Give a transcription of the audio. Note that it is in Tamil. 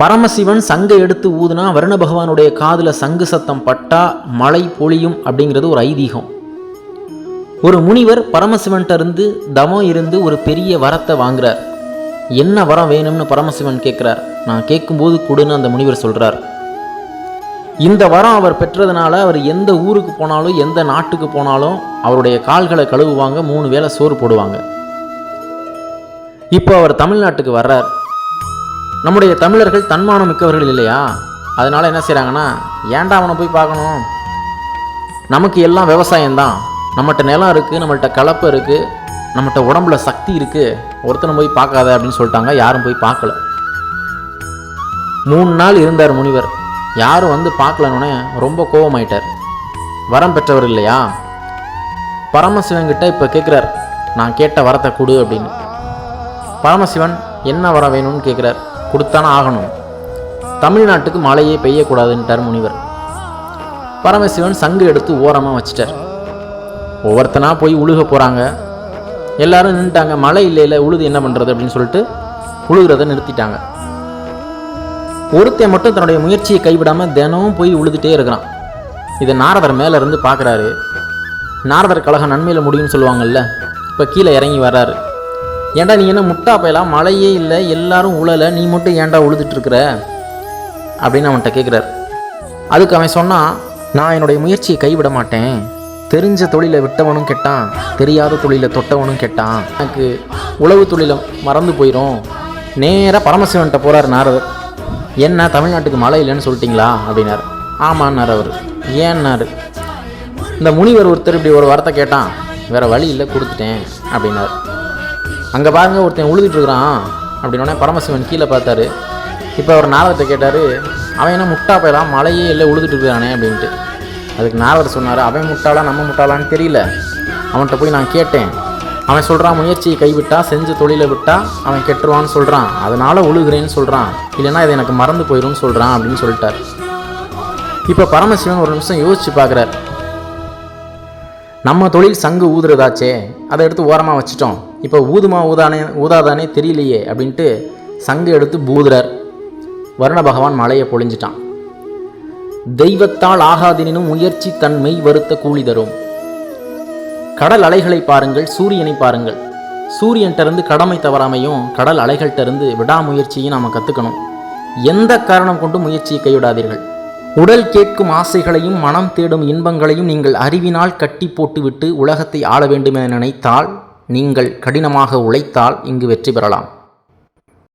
பரமசிவன் சங்கை எடுத்து ஊதுனா வருண பகவானுடைய காதுல சங்கு சத்தம் பட்டா மழை பொழியும் அப்படிங்கிறது ஒரு ஐதீகம். ஒரு முனிவர் பரமசிவன்கிட்ட இருந்து தமம் இருந்து ஒரு பெரிய வரத்தை வாங்குறார். என்ன வரம் வேணும்னு பரமசிவன் கேட்குறார் நான் கேட்கும்போது கொடுன்னு அந்த முனிவர் சொல்கிறார் இந்த வரம் அவர் பெற்றதுனால அவர் எந்த ஊருக்கு போனாலும் எந்த நாட்டுக்கு போனாலும் அவருடைய கால்களை கழுவுவாங்க மூணு வேளை சோறு போடுவாங்க. இப்போ அவர் தமிழ்நாட்டுக்கு வர்றார். நம்முடைய தமிழர்கள் தன்மானம் மிக்கவர்கள் இல்லையா? அதனால என்ன செய்கிறாங்கன்னா ஏன்டா அவனை போய் பார்க்கணும்? நமக்கு எல்லாம் விவசாயம்தான். நம்மகிட்ட நிலம் இருக்குது நம்மள்கிட்ட கலப்பு இருக்குது நம்மகிட்ட உடம்புல சக்தி இருக்குது ஒருத்தனை போய் பார்க்காத அப்படின்னு சொல்லிட்டாங்க யாரும் போய் பார்க்கல. மூணு நாள் இருந்தார் முனிவர். யாரும் வந்து பார்க்கலன்னொன்னே ரொம்ப கோபமாயிட்டார் வரம் பெற்றவர் இல்லையா? பரமசிவன்கிட்ட இப்போ கேட்குறார் நான் கேட்ட வரத்தை கொடு அப்படின்னு. பரமசிவன் என்ன வரம் வேணும்னு கேட்குறார் கொடுத்தானே ஆகணும். தமிழ்நாட்டுக்கு மழையே பெய்யக்கூடாதுன்ட்டார் முனிவர். பரமசிவன் சங்கு எடுத்து ஓரமாக வச்சிட்டார். ஒவ்வொருத்தனா போய் உழுக போகிறாங்க எல்லாரும் நின்றுட்டாங்க மழை இல்லை இல்லை உழுது என்ன பண்ணுறது அப்படின்னு சொல்லிட்டு உழுகிறத நிறுத்திட்டாங்க. ஒருத்தன் மட்டும் தன்னுடைய முயற்சியை கைவிடாமல் தினமும் போய் உழுதுட்டே இருக்கிறான். இதை நாரதர் மேலே இருந்து பார்க்குறாரு. நாரதர் கழகம் நன்மையில் முடியும்னு சொல்லுவாங்கல்ல. இப்போ கீழே இறங்கி வர்றாரு. ஏன்டா நீ என்ன முட்டா போயலாம் மழையே இல்லை எல்லாரும் உழலை நீ மட்டும் ஏன்டா உழுதுட்டுருக்குற? அப்படின்னு அவன்கிட்ட கேட்குறாரு அதுக்கு அவன் சொன்னான் நான் என்னுடைய முயற்சியை கைவிட மாட்டேன். தெரிஞ்ச தொழிலை விட்டவனும் கெட்டான். தெரியாத தொழிலை தொட்டவனும் கெட்டான். எனக்கு உழவு தொழிலை மறந்து போயிடும் நேராக பரமசிவன்கிட்ட போகிறார் நாரதர். என்ன தமிழ்நாட்டுக்கு மழை இல்லைன்னு சொல்லிட்டீங்களா? அப்படின்னாரு. ஆமான்னார் அவர். ஏன்னாரு? இந்த முனிவர் ஒருத்தர் இப்படி ஒரு வார்த்தை கேட்டான். வேறு வழி இல்லை கொடுத்துட்டேன். அப்படின்னாரு. அங்கே பாருங்கள் ஒருத்தன் உழுதுட்டுருக்குறான். அப்படின்னோடனே பரமசிவன் கீழே பார்த்தாரு. இப்போ அவர் நாரதத்தை கேட்டார் அவன் என்ன முட்டா போயிடலாம் மழையே இல்லை உழுதுட்டு இருக்கிறானே அப்படின்ட்டு. அதுக்கு நாரதர் சொன்னார் அவன் முட்டாளா? நம்ம முட்டாளான்னு தெரியல. அவன்கிட்ட போய் நான் கேட்டேன். அவன் சொல்கிறான் முயற்சியை கைவிட்டா செஞ்ச தொழிலை விட்டால் அவன் கெட்டுருவான்னு சொல்கிறான் அதனால் உழுகிறேன்னு சொல்கிறான் இல்லைன்னா இது எனக்கு மறந்து போயிடும்னு சொல்கிறான் அப்படின்னு சொல்லிட்டார். இப்போ பரமசிவன் ஒரு நிமிஷம் யோசித்து பார்க்குறார் நம்ம தொழில் சங்கு ஊதுறதாச்சே அதை எடுத்து ஓரமாக வச்சிட்டோம். இப்போ ஊதுமா ஊதானே ஊதாதானே தெரியலையே அப்படின்ட்டு சங்கு எடுத்து பூதரர் வருண பகவான் மலையை பொழிஞ்சிட்டான். தெய்வத்தால் ஆகாதினும் முயற்சி தன்மை வருத்த கூலி தரும். கடல் அலைகளை பாருங்கள் சூரியனை பாருங்கள். சூரியன்கிட்டருந்து கடமை தவறாமையும் கடல் அலைகள்கிட்டருந்து விடாமுயற்சியும் நாம் கற்றுக்கணும் எந்த காரணம் கொண்டு முயற்சியை கைவிடாதீர்கள். உடல் கேட்கும் ஆசைகளையும் மனம் தேடும் இன்பங்களையும் நீங்கள் அறிவினால் கட்டி போட்டுவிட்டு உலகத்தை ஆள வேண்டும் என நினைத்தால் நீங்கள் கடினமாக உழைத்தால் இங்கு வெற்றி பெறலாம்.